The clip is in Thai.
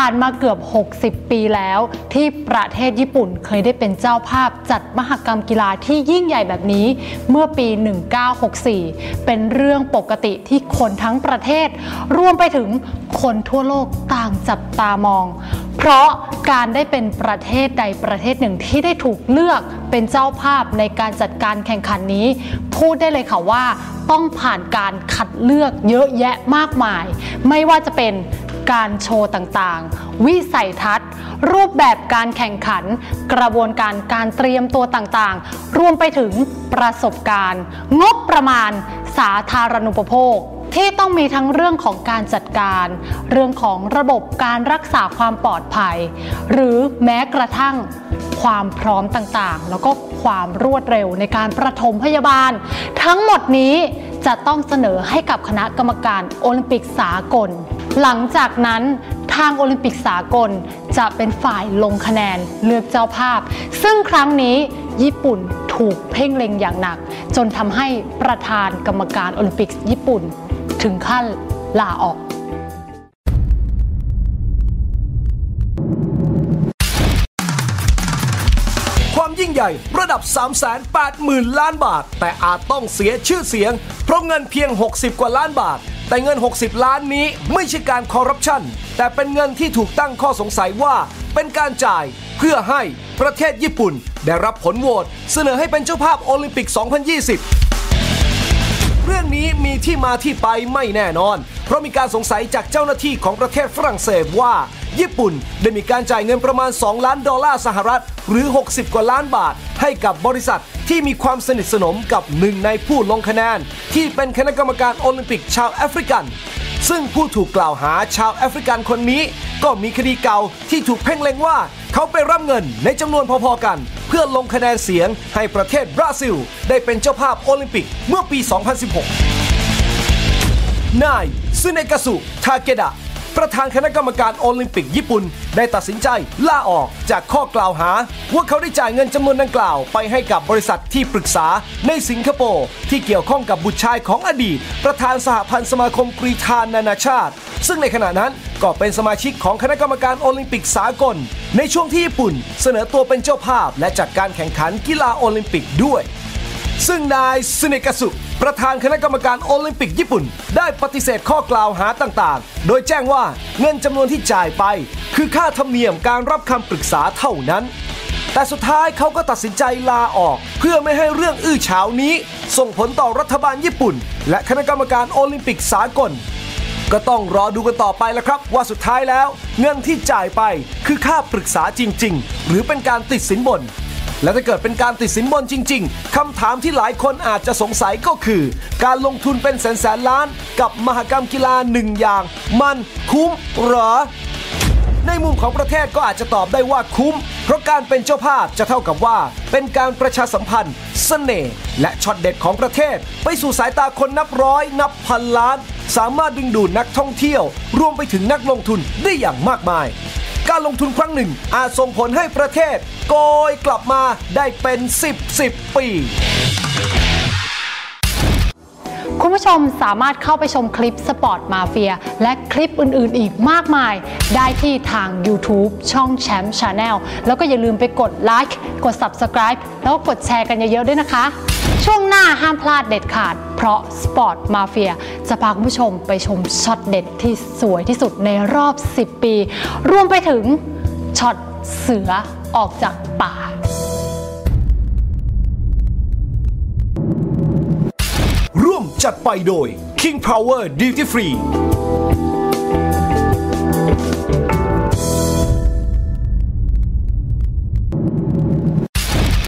ผ่านมาเกือบ 60 ปีแล้วที่ประเทศญี่ปุ่นเคยได้เป็นเจ้าภาพจัดมหกรรมกีฬาที่ยิ่งใหญ่แบบนี้เมื่อปี 1964 เป็นเรื่องปกติที่คนทั้งประเทศ รวมไปถึงคนทั่วโลกต่างจับตามอง เพราะการได้เป็นประเทศใดประเทศหนึ่งที่ได้ถูกเลือกเป็นเจ้าภาพในการจัดการแข่งขันนี้ พูดได้เลยค่ะว่าต้องผ่านการคัดเลือกเยอะแยะมากมาย ไม่ว่าจะเป็นการโชว์ต่างๆ วิสัยทัศน์ รูปแบบการแข่งขัน กระบวนการการเตรียมตัวต่างๆ รวมไปถึงประสบการณ์ งบประมาณ สาธารณูปโภค ที่ต้องมีทั้งเรื่องของการจัดการ เรื่องของระบบการรักษาความปลอดภัย หรือแม้กระทั่งความพร้อมต่างๆ แล้วก็ความรวดเร็วในการประถมพยาบาล ทั้งหมดนี้จะต้องเสนอให้กับคณะกรรมการโอลิมปิกสากล หลังจากนั้นทางโอลิมปิกสากลจะเป็นฝ่ายลงคะแนนเลือกเจ้าภาพ ซึ่งครั้งนี้ญี่ปุ่นถูกเพ่งเล็งอย่างหนัก จนทำให้ประธานกรรมการโอลิมปิกญี่ปุ่น ถึงขั้นลาออกความยิ่งใหญ่ระดับ 380,000 ล้านบาท แต่อาจต้องเสียชื่อเสียง เพราะเงินเพียง 60 กว่าล้านบาท แต่เงิน 60 ล้านนี้ไม่ใช่การคอร์รัปชัน แต่เป็นเงินที่ถูกตั้งข้อสงสัยว่าเป็นการจ่ายเพื่อให้ประเทศญี่ปุ่น ได้รับผลโหวตเสนอให้เป็นเจ้าภาพโอลิมปิก 2020 รื่องนี้มีที่มาที่ไปไม่แน่นอน เพราะมีการสงสัยจากเจ้าหน้าที่ของประเทศฝรั่งเศสว่า ญี่ปุ่นได้มีการจ่ายเงินประมาณ 2 ล้านดอลลาร์สหรัฐ หรือ 60 กว่าล้านบาท ให้กับบริษัทที่มีความสนิทสนมกับหนึ่งในผู้ลงคะแนน ที่เป็นคณะกรรมการโอลิมปิกชาวแอฟริกัน ซึ่งผู้ถูกกล่าวหาชาวแอฟริกันคนนี้ ก็มีคดีเก่าที่ถูกเพ่งเล็งว่า เขาไปรับเงินในจำนวนพอๆกัน เพื่อลงคะแนนเสียงให้ประเทศบราซิล ได้เป็นเจ้าภาพโอลิมปิกเมื่อปี 2016 นายซึเนกาสุทาเกดะ ประธานคณะกรรมการโอลิมปิกญี่ปุ่น ได้ตัดสินใจลาออกจากข้อกล่าวหา ว่าเขาได้จ่ายเงินจำนวนดังกล่าว ไปให้กับบริษัทที่ปรึกษาในสิงคโปร์ที่เกี่ยวข้องกับบุตรชายของอดีต ประธานสหพันธ์สมาคมกรีฑานานาชาติ ซึ่งในขณะนั้นก็เป็นสมาชิกของคณะกรรมการโอลิมปิกสากล ในช่วงที่ญี่ปุ่น เสนอตัวเป็นเจ้าภาพและจัดการแข่งขันกีฬาโอลิมปิกด้วย ซึ่งนายซึเนกสุประธานคณะกรรมการโอลิมปิกญี่ปุ่น ได้ปฏิเสธข้อกล่าวหาต่างๆ โดยแจ้งว่าเงินจำนวนที่จ่ายไป คือค่าธรรมเนียมการรับคำปรึกษาเท่านั้น แต่สุดท้ายเขาก็ตัดสินใจลาออก เพื่อไม่ให้เรื่องอื้อฉาวนี้ ส่งผลต่อรัฐบาลญี่ปุ่น และคณะกรรมการโอลิมปิกสากล ก็ต้องรอดูกันต่อไปแล้วครับ ว่าสุดท้ายแล้ว เงินที่จ่ายไปคือค่าปรึกษาจริง ๆ หรือเป็นการติดสินบน และถ้าเกิดเป็นการติดสินบนจริง ๆคำถามที่หลายคนอาจจะสงสัยก็คือ การลงทุนเป็นแสนแสนล้าน กับมหกรรมกีฬาหนึ่งอย่าง มันคุ้มหรอในมุมของประเทศก็อาจจะตอบได้ว่าคุ้ม เพราะการเป็นเจ้าภาพจะเท่ากับว่า เป็นการประชาสัมพันธ์เสน่ห์และช็อตเด็ดของประเทศ ไปสู่สายตาคนนับร้อย นับพันล้าน สามารถดึงดูดนักท่องเที่ยว รวมไปถึงนักลงทุนได้อย่างมากมาย การลงทุนครั้งหนึ่ง อาจส่งผลให้ประเทศโกยกลับมาได้เป็น 10 10 ปี คุณผู้ชมสามารถเข้าไปชมคลิปสปอร์ตมาเฟียและคลิปอื่นๆ อีกมากมาย ได้ที่ทาง YouTube ช่องแชมป์ชาแนลแล้วก็อย่าลืมไปกดไลค์กด Subscribe แล้วก็กดแชร์กันเยอะๆด้วยนะคะ ช่วงหน้าห้ามพลาดเด็ดขาด เพราะสปอร์ตมาเฟียจะพาคุณผู้ชมไปชมช็อตเด็ดที่สวยที่สุดในรอบ 10 ปี รวมไปถึงช็อตเสือออกจากป่า จัดไปโดย King Power Duty Free